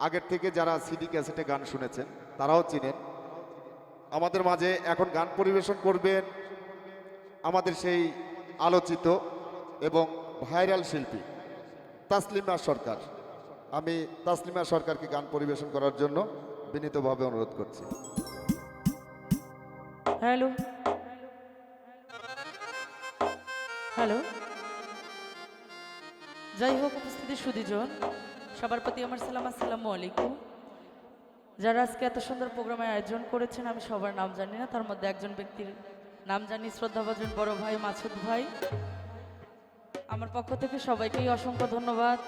আগের থেকে যারা সিডি ক্যাসেটে গান শুনেছেন, তারাও চিনেন। আমাদের মাঝে এখন গান পরিবেশন করবেন আমাদের সেই আলোচিত এবং ভাইরাল শিল্পী তাসলিমা সরকার। আমি তাসলিমা সরকারকে গান পরিবেশন করার জন্য বিনীতভাবে অনুরোধ করছি। হ্যালো। হ্যালো। যাই হোক, উপস্থিতি সুদীজন। সবার প্রতি আমার সালাম, আসসালামু আলাইকুম। যারা আজকে এত সুন্দর প্রোগ্রামের আয়োজন করেছেন, আমি সবার নাম জানি না, তার মধ্যে একজন ব্যক্তির নাম জানি, শ্রদ্ধাভাজন বড় ভাই, মাসুদ ভাই। আমার পক্ষ থেকে সবাইকেই অসংখ্য ধন্যবাদ।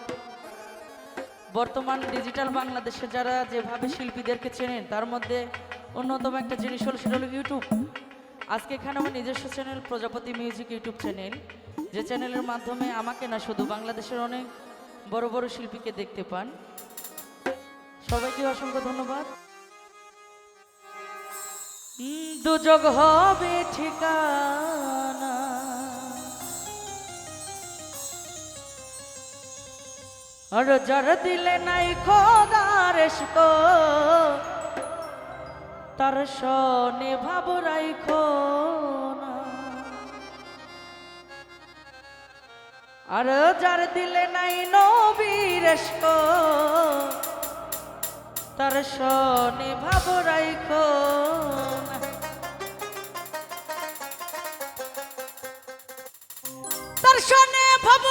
বর্তমান ডিজিটাল বাংলাদেশে যারা যেভাবে শিল্পীদেরকে চেনেন, তার মধ্যে অন্যতম একটা জিনিস হলো, সেটা হলো ইউটিউব আজকে এখানে আমার নিজস্ব channel Prajapati music YouTube channel. যে চ্যানেলের মাধ্যমে আমাকে না শুধু বাংলাদেশের অনেক বড় বড় শিল্পীকে দেখতে পান। সবাইকে অসংখ্য ধন্যবাদ। দুযোগ হবে ঠিকানা। আর যার দিলে নাই খোদার তার সনে ভাব রাইখো না। আর যার দিলে নাই নবীর তার শনি ভাব রাইখ। তার শনি ভাব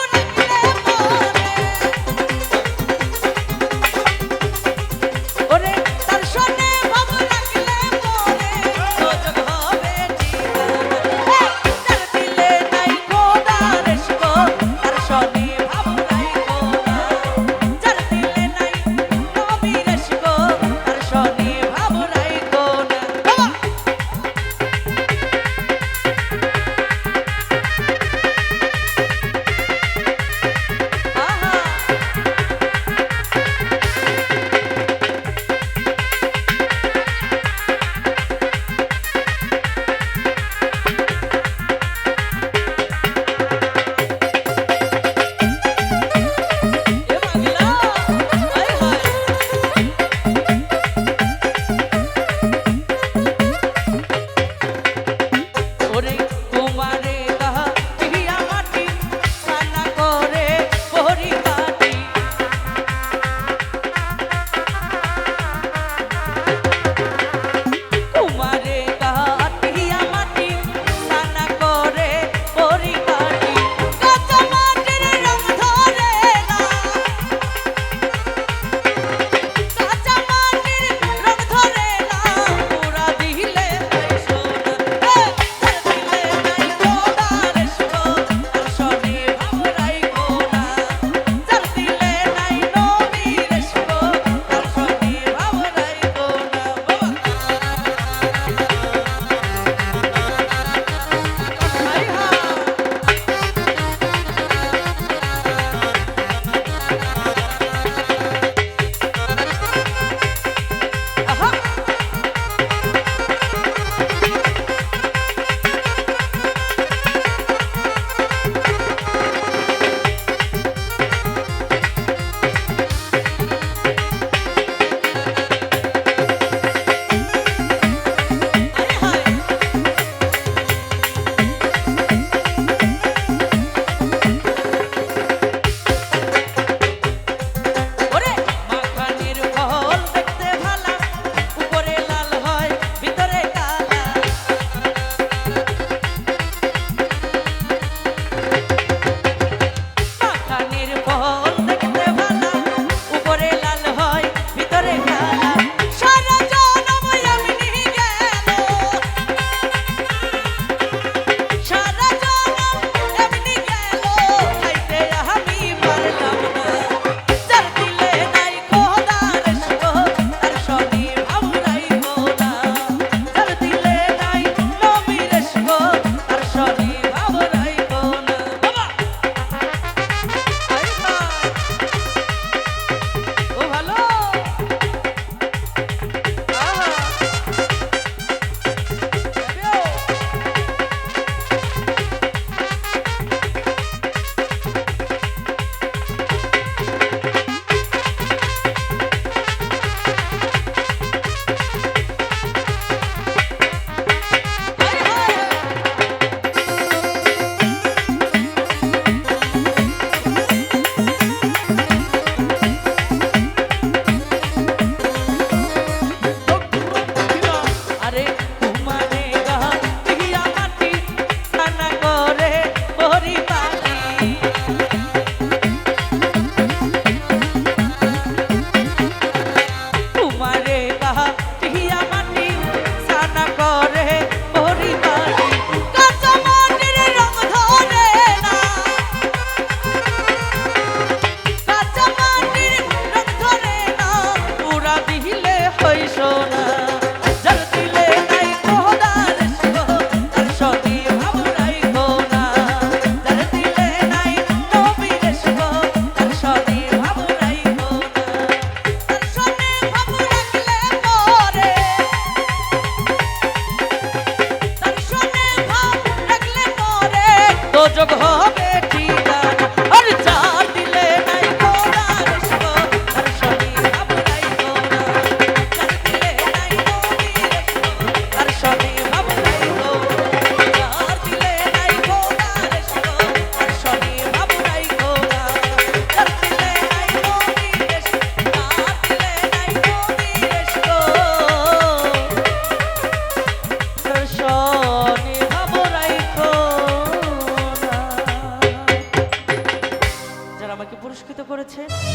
politics.